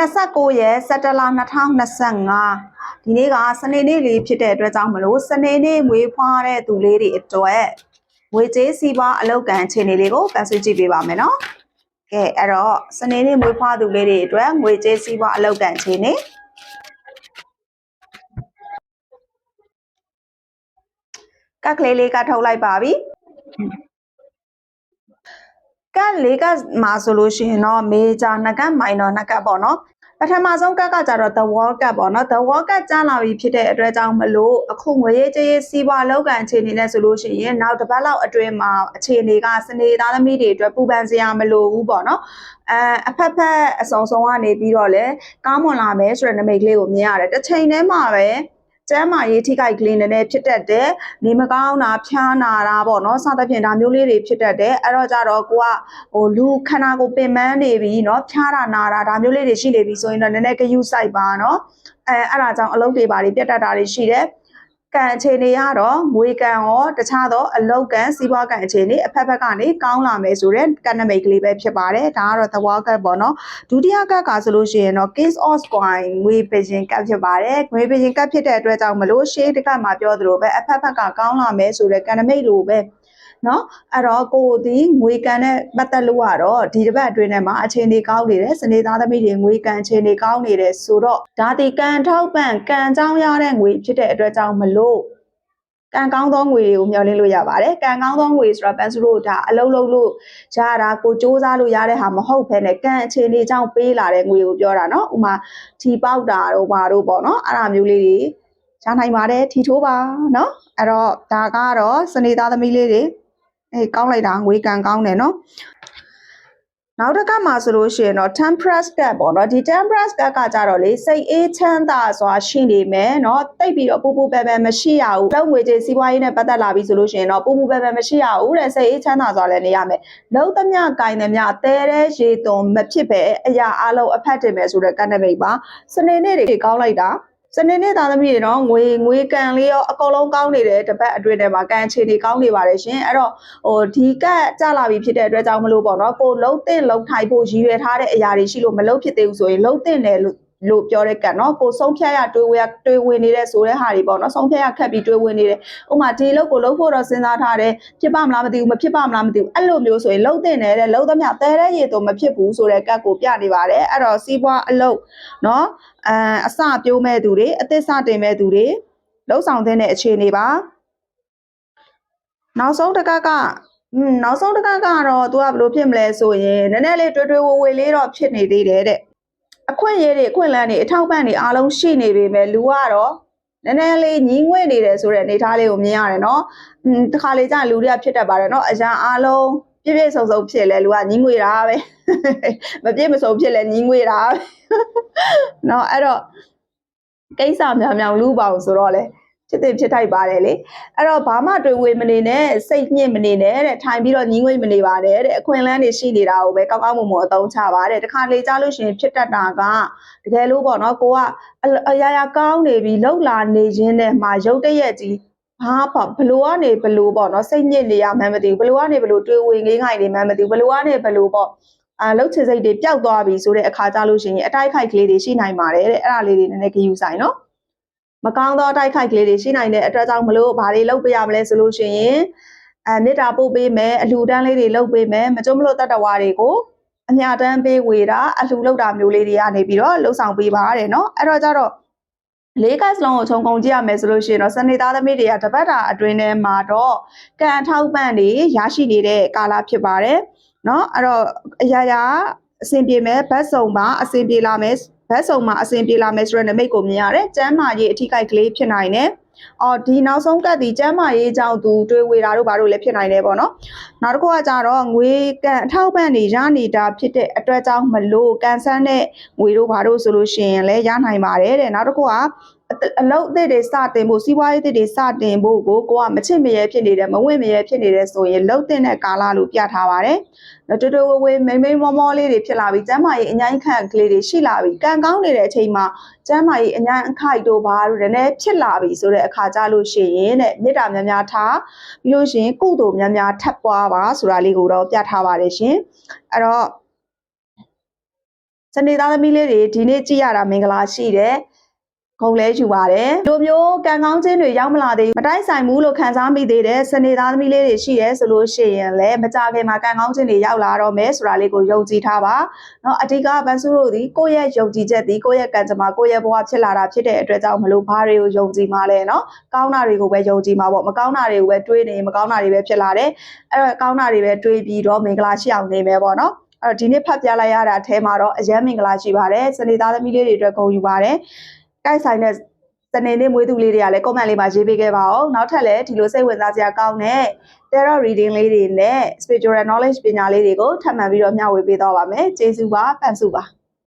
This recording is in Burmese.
29ရက်17လ2025ဒီနေ့ကစနေနေ့လေးဖြစ်တဲ့အတွက်ကြောင့်မလို့စနေနေ့မွေးဖွားတဲ့သူလေးတွေအတွက်ငွေကြေးစီးပွားအလောက်ကန်အခြေအနေလေးကိုပတ်ဆွကြည့်ပေးပါမယ်နော်ကဲအဲ့တော့စနေနေ့မွေးဖွားသူလေးတွေအတွက်ငွေကြေးစီးပွားအလောက်ကန်အခြေအနေကက်ကလေးလေးကထုတ်လိုက်ပါပြီ ကက်လေးကမှာဆိုလို့ရှိရင်တော့ major နှစ်ကတ် minor နှစ်ကတ်ပေါ့နော်ပထမဆုံးကက်ကကြတော့ the world cup ပေါ့နော် the world cup ကြားလာပြီဖြစ်တဲ့အတွက်ကြောင့်မလို့အခုငွေရေးကြေးရေးစီးပွားလောက်ကန်အခြေအနေနဲ့ဆိုလို့ရှိရင်နောက်တစ်ပတ်လောက်အတွင်းမှာအခြေအနေကစနေသားသမီးတွေအတွက်ပူပန်စရာမလိုဘူးပေါ့နော်အဲအဖက်ဖက်အစုံစုံကနေပြီးတော့လေကောင်းမွန်လာမယ်ဆိုတဲ့နမိတ်ကလေးကိုမြင်ရတယ်တစ်ချိန်တည်းမှာပဲ ကျမ်းမာရေးထိခိုက်ကလေးနည်းနည်းဖြစ်တတ်တယ်နေမကောင်းတာဖျားနာတာပေါ့နော်စသဖြင့်ဒါမျိုးလေးတွေဖြစ်တတ်တယ်အဲ့တော့ကြတော့ကိုကဟိုလူခန္ဓာကိုယ်ပင်ပန်းနေပြီเนาะဖျားတာနာတာဒါမျိုးလေးတွေရှိနေပြီဆိုရင်တော့နည်းနည်းဂယုစိုက်ပါเนาะအဲအဲ့ဒါကြောင့်အလုပ်တွေပါတွေပြတ်တတ်တာတွေရှိတယ် ကံအခြေအနေကတော့ငွေကံရောတခြားသောအလုတ်ကံစီးပွားကံအခြေအနေအဖက်ဖက်ကနေကောင်းလာမယ်ဆိုတော့ကံနမိတ်ကလေးပဲဖြစ်ပါတယ်ဒါကတော့သဘောကတ်ပေါ့နော်ဒုတိယကတ်ကဆိုလို့ရှိရင်တော့ case of coin ငွေပင်ကတ်ဖြစ်ပါတယ်ငွေပင်ကတ်ဖြစ်တဲ့အတွက်ကြောင့်မလို့ရှေးတကတ်မှာပြောသလိုပဲအဖက်ဖက်ကကောင်းလာမယ်ဆိုတော့ကံနမိတ်လိုပဲ နော်အဲ့တော့ကိုဒီငွေကန်နဲ့ပတ်သက်လို့ကတော့ဒီတစ်ပတ်အတွင်းထဲမှာအခြေအနေကောင်းနေတယ်စနေသားသမီးတွေငွေကန်အခြေအနေကောင်းနေတယ်ဆိုတော့ဒါဒီကန်ထောက်ပံ့ကန်ကြောင်းရတဲ့ငွေဖြစ်တဲ့အတွက်ကြောင့်မလို့ကံကောင်းသောငွေတွေကိုမျှော်လင့်လို့ရပါတယ်။ကံကောင်းသောငွေဆိုတာပန်ဆူတို့ဒါအလုံးလုံးလို့ရတာကိုစ조사လို့ရတဲ့ဟာမဟုတ်ဘဲနဲ့ကံအခြေအနေကြောင့်ပေးလာတဲ့ငွေကိုပြောတာနော်။ဥမာထီပေါက်တာတို့ဘာတို့ပေါ့နော်။အဲ့ဒါမျိုးလေးတွေရှားနိုင်ပါတယ်ထီထိုးပါနော်။အဲ့တော့ဒါကတော့စနေသားသမီးလေးတွေ အေးကောင်းလိုက်တာငွေကန်ကောင်းတယ်နော်နောက်တစ်ခါမှာဆိုလို့ရှိရင်တော့ temperance ကပေါ့နော်ဒီ temperance ကကကြတော့လေစိတ်အေးချမ်းသာစွာရှိနေမယ်နော်တိတ်ပြီးတော့ပူပူပယ်ပယ်မရှိရဘူးလုံငွေကြေးစီးပွားရေးနဲ့ပတ်သက်လာပြီးဆိုလို့ရှိရင်တော့ပူပူပယ်ပယ်မရှိရဘူးတဲ့စိတ်အေးချမ်းသာစွာလည်းနေရမယ်လုံသမျှကိုင်းသမျှတဲတဲ့ရေသွုံမဖြစ်ပဲအရာအလုံးအဖက်တင်မယ်ဆိုတဲ့ကန္တမိတ်ပါစနေနေ့တွေကောင်းလိုက်တာ စနေနေ့သားသမီးတွေတော့ငွေငွေကန်လေးရောအကုန်လုံးကောင်းနေတယ်တပတ်အတွင်းထဲမှာကန်ချေတွေကောင်းနေပါတယ်ရှင်အဲ့တော့ဟိုဒီကက်ကြလာပြီဖြစ်တဲ့အတွက်ကြောင့်မလို့ပေါ့နော်ကိုလုံးတင်လုံးထိုင်ဖို့ရည်ရွယ်ထားတဲ့အရာတွေရှိလို့မလုံးဖြစ်သေးဘူးဆိုရင်လုံးတင်တယ်လို့ လို့ပြောတဲ့ကတ်နော်ကိုဆုံးဖြတ်ရတွေးဝဲတွေးဝင်နေတဲ့ဆိုတဲ့ဟာတွေပေါ့နော်ဆုံးဖြတ်ရခက်ပြီးတွေးဝင်နေတယ်ဥမာဒီလောက်ကိုလုံးဖို့တော့စဉ်းစားထားတယ်ဖြစ်ပါမလားမသိဘူးမဖြစ်ပါမလားမသိဘူးအဲ့လိုမျိုးဆိုရင်လုံးတင်တယ်တဲ့လုံးသမျှတဲတဲ့ရေတော့မဖြစ်ဘူးဆိုတဲ့ကတ်ကိုပြနေပါတယ်အဲ့တော့စီးပွားအလုပ်နော်အအစပြိုးမဲ့သူတွေအသစ်စတင်မဲ့သူတွေလုံးဆောင်တဲ့အခြေအနေပါနောက်ဆုံးတစ်ခါကနောက်ဆုံးတစ်ခါကတော့သူကဘယ်လိုဖြစ်မလဲဆိုရင်နည်းနည်းလေးတွေးတွေးဝေဝေလေးတော့ဖြစ်နေသေးတယ်တဲ့ အခွင့်အရေးတွေအခွင့်အလမ်းတွေအထောက်ပံ့တွေအားလုံးရှိနေပေမဲ့လူကတော့နည်းနည်းလေးညီးငွေ့နေတယ်ဆိုတဲ့အနေထားလေးကိုမြင်ရတယ်နော်။음တခါလေကြာလူတွေကဖြစ်တတ်ပါတယ်နော်။အရာအားလုံးပြည့်ပြည့်စုံစုံဖြစ်လဲလူကညီးငွေ့တာပဲ။မပြည့်မစုံဖြစ်လဲညီးငွေ့တာပဲ။နော်အဲ့တော့ကိစ္စများများလူပေါင်းဆိုတော့လေ။ ဖြစ်တဲ့ဖြစ်ထိုက်ပါတယ်လေအဲ့တော့ဘာမှတွေးဝေမနေနဲ့စိတ်ညစ်မနေနဲ့တဲ့ထိုင်ပြီးတော့ညီးငွေ့မနေပါနဲ့တဲ့အခွင့်အလမ်းတွေရှိနေတာကိုပဲကောင်းကောင်းမွန်မွန်အသုံးချပါတဲ့တခါလေကြားလို့ရှိရင်ဖြစ်တတ်တာကတကယ်လို့ပေါ့နော်ကိုကအရာရာကောင်းနေပြီလှုပ်လာနေခြင်းနဲ့မှရုတ်တရက်ကြီးဘာပေါ့ဘလို့ကနေဘလို့ပေါ့နော်စိတ်ညစ်နေရမှန်းမသိဘူးဘလို့ကနေဘလို့တွေးဝေငေးငိုင်နေမှန်းမသိဘူးဘလို့ကနေဘလို့ပေါ့အာလှုပ်ချစိတ်တွေပျောက်သွားပြီဆိုတဲ့အခါကြလို့ရှိရင်အတိုက်ခိုက်ကလေးတွေရှိနိုင်ပါတယ်တဲ့အဲ့ဒါလေးတွေနည်းနည်းဂယူဆိုင်နော် မကောင်းသောတိုက်ခိုက်ကလေးတွေရှိနိုင်တဲ့အတွက်ကြောင့်မလို့ဘာတွေလုပ်ပေးရမလဲဆိုလို့ရှိရင်အဲမေတ္တာပို့ပေးမယ်အလှူဒန်းလေးတွေလုပ်ပေးမယ်မကြုံမလို့တတ္တဝါတွေကိုအမြတမ်းပေးဝေတာအလှူလုပ်တာမျိုးလေးတွေကနေပြီးတော့လှုပ်ဆောင်ပေးပါတဲ့เนาะအဲ့တော့ကြတော့လေးကတ်စလုံးကိုခြုံကုန်ကြည့်ရမယ်ဆိုလို့ရှိရင်တော့စနေသားသမီးတွေကတပတ်တာအတွင်းထဲမှာတော့ကံထောက်ပံ့တွေရရှိနေတဲ့ကာလဖြစ်ပါတယ်เนาะအဲ့တော့အရာရာအဆင်ပြေမယ်ဘတ်စုံပါအဆင်ပြေလာမယ် ဘတ်စုံမှာအဆင်ပြေလာမယ်ဆိုတဲ့နမိတ်ကိုမြင်ရတယ်ကျမ်းမာရေးအထီးကိုက်ကလေးဖြစ်နိုင်တယ်အော်ဒီနောက်ဆုံးကတ်ဒီကျမ်းမာရေးကြောင့်သူတွေးဝေတာတို့ဘာလို့လဲဖြစ်နိုင်တယ်ပေါ့နော်နောက်တစ်ခုကကြတော့ငွေကန်အထောက်ပံ့နေရနေတာဖြစ်တဲ့အတွက်ကြောင့်မလို့ကန်ဆန်းတဲ့ငွေတို့ဘာလို့ဆိုလို့ရှိရင်လည်းရနိုင်ပါတယ်တဲ့နောက်တစ်ခုက အလုပ်အသစ်တွေစတင်ဖို့စီးပွားရေးအသစ်တွေစတင်ဖို့ကိုကိုကမချစ်မရဲဖြစ်နေတယ်မဝင့်မရဲဖြစ်နေတယ်ဆိုရင်လှုပ်တဲ့ကာလလို့ပြထားပါတယ်။တူတူဝဝမိမ့်မိမ့်မောမောလေးတွေဖြစ်လာပြီးကျမ်းမာရေးအញ្ញိုင်းခန့်ကလေးတွေရှိလာပြီးကံကောင်းနေတဲ့အချိန်မှာကျမ်းမာရေးအញ្ញိုင်းအခိုက်တို့ဘာလို့လည်းဖြစ်လာပြီဆိုတဲ့အခါကြလို့ရှိရင်တဲ့မေတ္တာများများထားပြီးလို့ရှိရင်ကုသိုလ်များများထပ်ပွားပါဆိုတာလေးကိုတော့ပြထားပါတယ်ရှင်။အဲ့တော့ စနေသားသမီးလေးတွေဒီနေ့ကြည့်ရတာမင်္ဂလာရှိတယ် ဂုံလဲယူပါတယ်။လိုမျိုးကံကောင်းခြင်းတွေရောက်မလာသေးမတိုက်ဆိုင်ဘူးလို့ခံစားမိသေးတဲ့စနေသားသမီးလေးတွေရှိရဲဆိုလို့ရှိရင်လည်းမကြခင်မှာကံကောင်းခြင်းတွေရောက်လာတော့မယ်ဆိုတာလေးကိုယုံကြည်ထားပါ။နော်အတိကဘန်ဆူတို့ဒီကိုယ့်ရဲ့ယုံကြည်ချက်ဒီကိုယ့်ရဲ့ကံကြမ္မာကိုယ့်ရဲ့ဘဝဖြစ်လာတာဖြစ်တဲ့အတွက်ကြောင့်မလို့ဘာတွေကိုယုံကြည်မှာလဲနော်။ကောင်းတာတွေကိုပဲယုံကြည်မှာပေါ့မကောင်းတာတွေကိုပဲတွေးနေမကောင်းတာတွေပဲဖြစ်လာတယ်။အဲ့တော့ကောင်းတာတွေပဲတွေးပြီးတော့မင်္ဂလာရှိအောင်နေမယ်ပေါ့နော်။အဲ့တော့ဒီနေ့ဖတ်ပြလိုက်ရတာအထဲမှာတော့အယမ်းမင်္ဂလာရှိပါတယ်။စနေသားသမီးလေးတွေအတွက်ဂုဏ်ယူပါတယ်။ တိုက်ဆိုင်တဲ့စနေနေ့မွေးသူလေးတွေကလည်း comment လေးမှာရေးပေးခဲ့ပါအောင်နောက်ထပ်လည်းဒီလိုစိတ်ဝင်စားစရာကောင်းတဲ့ tarot reading လေးတွေနဲ့ spiritual knowledge ပညာလေးတွေကိုထပ်မံပြီးတော့မျှဝေပေးတော့ပါမယ်ကျေးဇူးပါပန်စုပါ